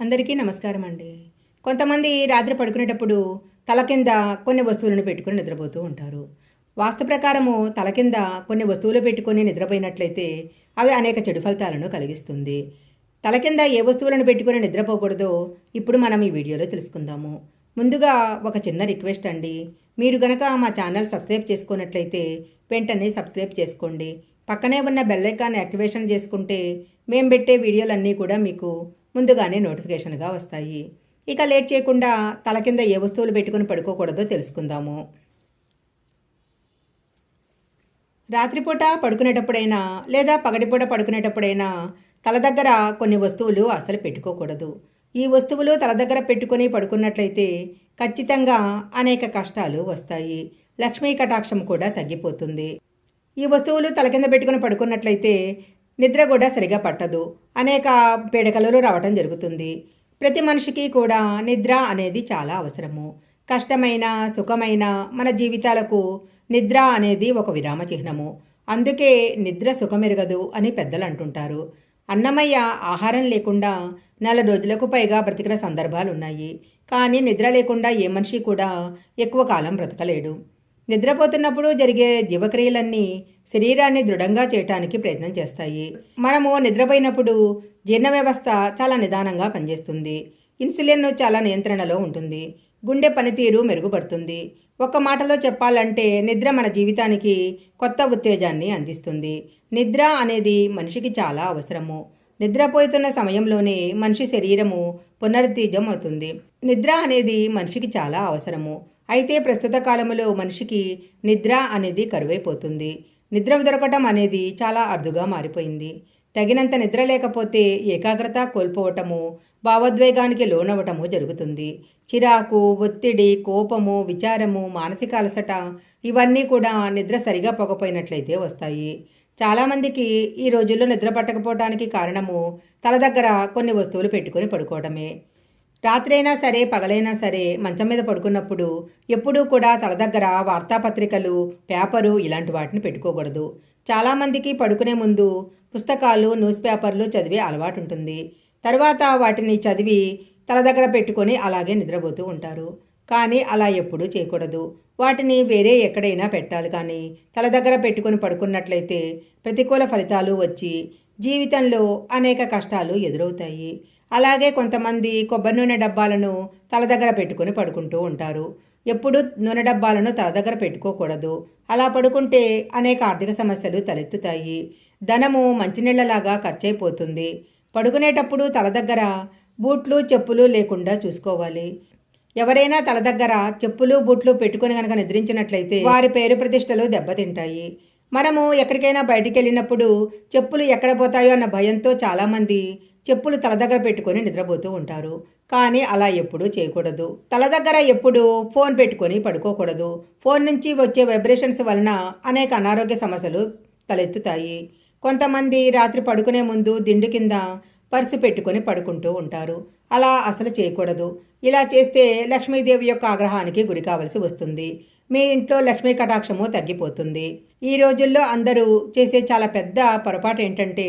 అందరికీ నమస్కారం అండి. కొంతమంది రాత్రి పడుకునేటప్పుడు తల కింద కొన్ని వస్తువులను పెట్టుకొని నిద్రపోతూ ఉంటారు. వాస్తు ప్రకారము తల కింద కొన్ని వస్తువులు పెట్టుకొని నిద్రపోయినట్లయితే అవి అనేక చెడు ఫలితాలను కలిగిస్తుంది. తల కింద ఏ వస్తువులను పెట్టుకొని నిద్రపోకూడదో ఇప్పుడు మనం ఈ వీడియోలో తెలుసుకుందాము. ముందుగా ఒక చిన్న రిక్వెస్ట్ అండి. మీరు గనక మా ఛానల్ సబ్స్క్రైబ్ చేసుకున్నట్లయితే వెంటనే సబ్స్క్రైబ్ చేసుకోండి. పక్కనే ఉన్న బెల్ ఐకాన్ యాక్టివేషన్ చేసుకుంటే మేము పెట్టే వీడియోలన్నీ కూడా మీకు ముందుగానే నోటిఫికేషన్గా వస్తాయి. ఇక లేట్ చేయకుండా తల కింద ఏ వస్తువులు పెట్టుకుని పడుకోకూడదో తెలుసుకుందాము. రాత్రిపూట పడుకునేటప్పుడైనా లేదా పగటిపూట పడుకునేటప్పుడైనా తల దగ్గర కొన్ని వస్తువులు అసలు పెట్టుకోకూడదు. ఈ వస్తువులు తల దగ్గర పెట్టుకొని పడుకున్నట్లయితే ఖచ్చితంగా అనేక కష్టాలు వస్తాయి. లక్ష్మీ కటాక్షం కూడా తగ్గిపోతుంది. ఈ వస్తువులు తల కింద పెట్టుకుని పడుకున్నట్లయితే నిద్ర కూడా సరిగా పట్టదు. అనేక పీడకలలు రావటం జరుగుతుంది. ప్రతి మనిషికి కూడా నిద్ర అనేది చాలా అవసరము. కష్టమైన సుఖమైన మన జీవితాలకు నిద్ర అనేది ఒక విరామ చిహ్నము. అందుకే నిద్ర సుఖమెరగదు అని పెద్దలు అంటుంటారు. అన్నమయ్య ఆహారం లేకుండా నెల రోజులకు పైగా బ్రతికిన సందర్భాలు ఉన్నాయి కానీ నిద్ర లేకుండా ఏ మనిషి కూడా ఎక్కువ కాలం బ్రతకలేడు. నిద్రపోతున్నప్పుడు జరిగే జీవక్రియలన్నీ శరీరాన్ని దృఢంగా చేయటానికి ప్రయత్నం చేస్తాయి. మనము నిద్రపోయినప్పుడు జీర్ణ వ్యవస్థ చాలా నిదానంగా పనిచేస్తుంది. ఇన్సులిన్ చాలా నియంత్రణలో ఉంటుంది. గుండె పనితీరు మెరుగుపడుతుంది. ఒక మాటలో చెప్పాలంటే నిద్ర మన జీవితానికి కొత్త ఉత్తేజాన్ని అందిస్తుంది. నిద్ర అనేది మనిషికి చాలా అవసరము. నిద్రపోతున్న సమయంలోనే మనిషి శరీరము పునరుత్తేజం అవుతుంది. నిద్ర అనేది మనిషికి చాలా అవసరము. అయితే ప్రస్తుత కాలంలో మనిషికి నిద్ర అనేది కరువైపోతుంది. నిద్ర దొరకటం అనేది చాలా అరుదుగా మారిపోయింది. తగినంత నిద్ర లేకపోతే ఏకాగ్రత కోల్పోవటము భావోద్వేగానికి లోనవటము జరుగుతుంది. చిరాకు ఒత్తిడి కోపము విచారము మానసిక అలసట ఇవన్నీ కూడా నిద్ర సరిగా పొగపోయినట్లయితే వస్తాయి. చాలామందికి ఈ రోజుల్లో నిద్ర పట్టకపోవడానికి కారణము తల దగ్గర కొన్ని వస్తువులు పెట్టుకొని పడుకోవడమే రాత్రైనా సరే పగలైనా సరే మంచం మీద పడుకున్నప్పుడు ఎప్పుడూ కూడా తల దగ్గర వార్తాపత్రికలు పేపరు ఇలాంటి వాటిని పెట్టుకోకూడదు. చాలామందికి పడుకునే ముందు పుస్తకాలు న్యూస్ పేపర్లు చదివే అలవాటు ఉంటుంది. తర్వాత వాటిని చదివి తల దగ్గర పెట్టుకొని అలాగే నిద్రపోతూ ఉంటారు. కానీ అలా ఎప్పుడూ చేయకూడదు. వాటిని వేరే ఎక్కడైనా పెట్టాలి కానీ తల దగ్గర పెట్టుకొని పడుకున్నట్లయితే ప్రతికూల ఫలితాలు వచ్చి జీవితంలో అనేక కష్టాలు ఎదురవుతాయి. అలాగే కొంతమంది కొబ్బరి నూనె డబ్బాలను తల దగ్గర పెట్టుకొని పడుకుంటూ ఉంటారు. ఎప్పుడు నూనె డబ్బాలను తల దగ్గర పెట్టుకోకూడదు. అలా పడుకుంటే అనేక ఆర్థిక సమస్యలు తలెత్తుతాయి. ధనము మంచినీళ్ళలాగా ఖర్చయిపోతుంది పడుకునేటప్పుడు తల దగ్గర బూట్లు చెప్పులు లేకుండా చూసుకోవాలి. ఎవరైనా తల దగ్గర చెప్పులు బూట్లు పెట్టుకుని కనుక నిద్రించినట్లయితే వారి పేరు ప్రతిష్టలు దెబ్బతింటాయి. మనము ఎక్కడికైనా బయటికి వెళ్ళినప్పుడు చెప్పులు ఎక్కడ పోతాయో అన్న భయంతో చాలామంది చెప్పులు తల దగ్గర పెట్టుకొని నిద్రపోతూ ఉంటారు. కానీ అలా ఎప్పుడూ చేయకూడదు. తల దగ్గర ఎప్పుడు ఫోన్ పెట్టుకొని పడుకోకూడదు. ఫోన్ నుంచి వచ్చే వైబ్రేషన్స్ వలన అనేక అనారోగ్య సమస్యలు తలెత్తుతాయి. కొంతమంది రాత్రి పడుకునే ముందు దిండు కింద పర్సు పెట్టుకొని పడుకుంటూ ఉంటారు. అలా అసలు చేయకూడదు. ఇలా చేస్తే లక్ష్మీదేవి యొక్క ఆగ్రహానికి గురి కావలసి వస్తుంది. మీ ఇంట్లో లక్ష్మీ కటాక్షము తగ్గిపోతుంది. ఈ రోజుల్లో అందరూ చేసే చాలా పెద్ద పొరపాటు ఏంటంటే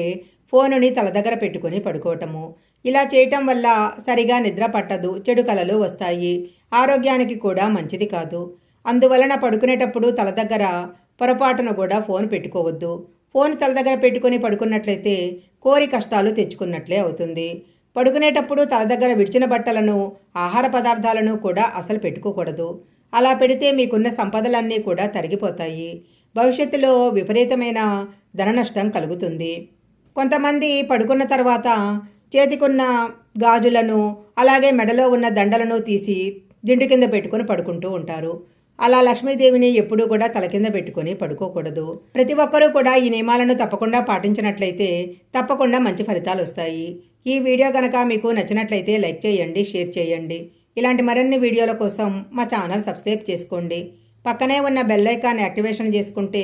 ఫోనుని తల దగ్గర పెట్టుకొని పడుకోవటము ఇలా చేయటం వల్ల సరిగా నిద్ర పట్టదు చెడు కలలు వస్తాయి. ఆరోగ్యానికి కూడా మంచిది కాదు. అందువలన పడుకునేటప్పుడు తల దగ్గర పొరపాటున కూడా ఫోన్ పెట్టుకోవద్దు. ఫోన్ తల దగ్గర పెట్టుకుని పడుకున్నట్లయితే కోరి కష్టాలు తెచ్చుకున్నట్లే అవుతుంది. పడుకునేటప్పుడు తల దగ్గర విడిచిన బట్టలను ఆహార పదార్థాలను కూడా అసలు పెట్టుకోకూడదు. అలా పెడితే మీకున్న సంపదలన్నీ కూడా తరిగిపోతాయి. భవిష్యత్తులో విపరీతమైన ధన నష్టం కలుగుతుంది. కొంతమంది పడుకున్న తర్వాత చేతికున్న గాజులను అలాగే మెడలో ఉన్న దండలను తీసి దిండు కింద పెట్టుకొని పడుకుంటూ ఉంటారు. అలా లక్ష్మీదేవిని ఎప్పుడూ కూడా తల కింద పెట్టుకొని పడుకోకూడదు. ప్రతి ఒక్కరూ కూడా ఈ నియమాలను తప్పకుండా పాటించినట్లయితే తప్పకుండా మంచి ఫలితాలు వస్తాయి. ఈ వీడియో కనుక మీకు నచ్చినట్లయితే లైక్ చేయండి షేర్ చేయండి. ఇలాంటి మరిన్ని వీడియోల కోసం మా ఛానల్ సబ్స్క్రైబ్ చేసుకోండి. పక్కనే ఉన్న బెల్ ఐకాన్ యాక్టివేషన్ చేసుకుంటే